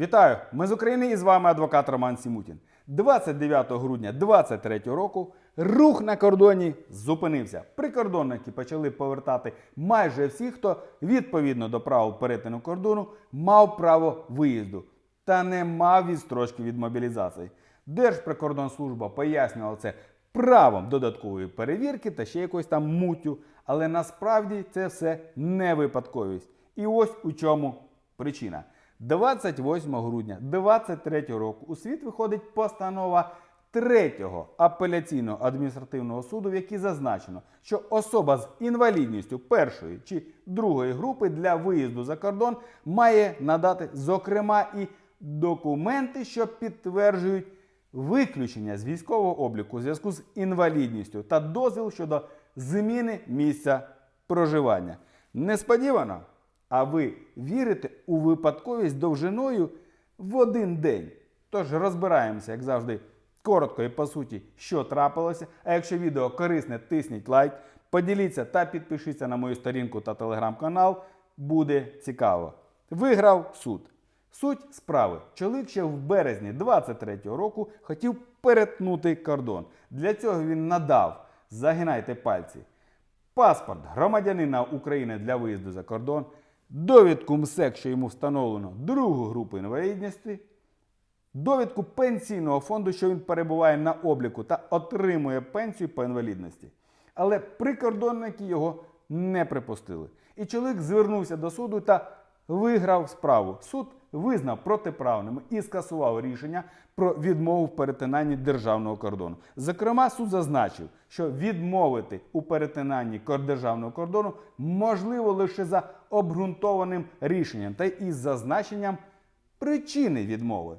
Вітаю! Ми з України і з вами адвокат Роман Сімутін. 29 грудня 2023 року рух на кордоні зупинився. Прикордонники почали повертати майже всіх, хто відповідно до правил перетину кордону мав право виїзду та не мав відстрочки від мобілізації. Держприкордонслужба пояснювала це правом додаткової перевірки та ще якось там муттю, але насправді це все не випадковість. І ось у чому причина. 28 грудня 2023 року у світ виходить постанова третього апеляційного адміністративного суду, в якій зазначено, що особа з інвалідністю першої чи другої групи для виїзду за кордон має надати, зокрема, і документи, що підтверджують виключення з військового обліку у зв'язку з інвалідністю та дозвіл щодо зміни місця проживання. Несподівано, а ви вірите у випадковість довжиною в один день. Тож розбираємося, як завжди, коротко і по суті, що трапилося. А якщо відео корисне, тисніть лайк, поділіться та підпишіться на мою сторінку та телеграм-канал. Буде цікаво. Виграв суд. Суть справи. Чоловік ще в березні 23-го року хотів перетнути кордон. Для цього він надав, загинайте пальці, паспорт громадянина України для виїзду за кордон, довідку МСЕК, що йому встановлено другу групу інвалідності, довідку пенсійного фонду, що він перебуває на обліку та отримує пенсію по інвалідності. Але прикордонники його не припустили. І чоловік звернувся до суду та виграв справу. Суд визнав протиправними і скасував рішення про відмову в перетинанні державного кордону. Зокрема, суд зазначив, що відмовити у перетинанні державного кордону можливо лише за обґрунтованим рішенням та із зазначенням причини відмови.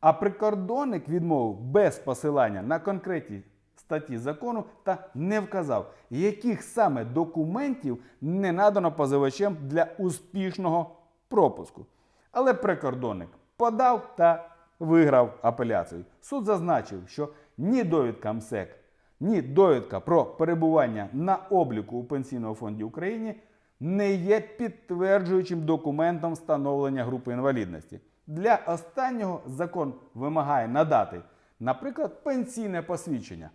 А прикордонник відмовив без посилання на конкретні статті закону та не вказав, яких саме документів не надано позивачем для успішного пропуску. Але прикордонник подав та виграв апеляцію. Суд зазначив, що ні довідка МСЕК, ні довідка про перебування на обліку у Пенсійному фонді України не є підтверджуючим документом встановлення групи інвалідності. Для останнього закон вимагає надати, наприклад, пенсійне посвідчення.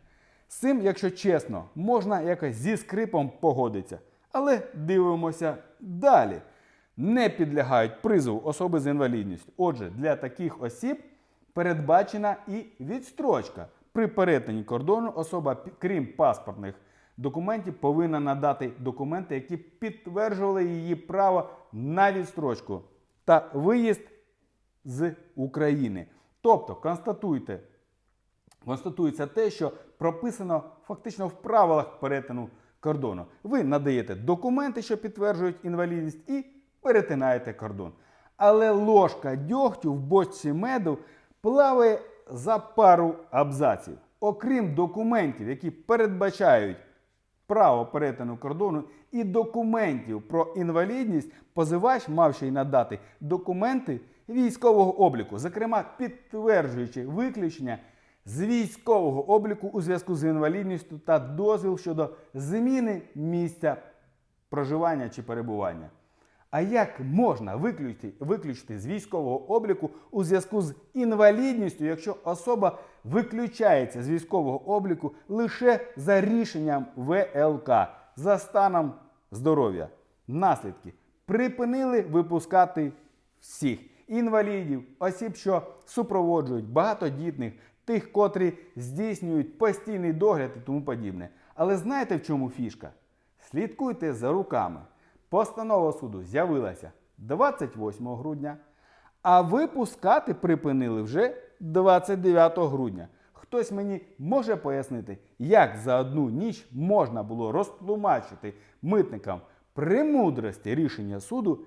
Цим, якщо чесно, можна якось зі скрипом погодитися. Але дивимося далі. Не підлягають призову особи з інвалідністю. Отже, для таких осіб передбачена і відстрочка. При перетині кордону особа, крім паспортних документів, повинна надати документи, які підтверджували її право на відстрочку та виїзд з України. Тобто констатуйте, констатується те, що прописано фактично в правилах перетину кордону. Ви надаєте документи, що підтверджують інвалідність, і перетинаєте кордон. Але ложка дьогтю в бочці меду плаває за пару абзаців. Окрім документів, які передбачають право перетину кордону і документів про інвалідність, позивач мав ще й надати документи військового обліку, зокрема підтверджуючи виключення з військового обліку у зв'язку з інвалідністю та дозвіл щодо зміни місця проживання чи перебування. А як можна виключити, виключити з військового обліку у зв'язку з інвалідністю, якщо особа виключається з військового обліку лише за рішенням ВЛК за станом здоров'я? Наслідки припинили випускати всіх інвалідів, осіб, що супроводжують багатодітних, тих, котрі здійснюють постійний догляд і тому подібне. Але знаєте в чому фішка? Слідкуйте за руками. Постанова суду з'явилася 28 грудня, а випускати припинили вже 29 грудня. Хтось мені може пояснити, як за одну ніч можна було розтлумачити митникам премудрості рішення суду,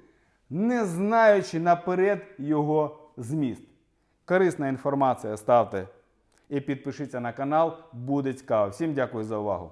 не знаючи наперед його зміст. Корисна інформація ставте і підпишіться на канал, буде цікаво. Всім дякую за увагу.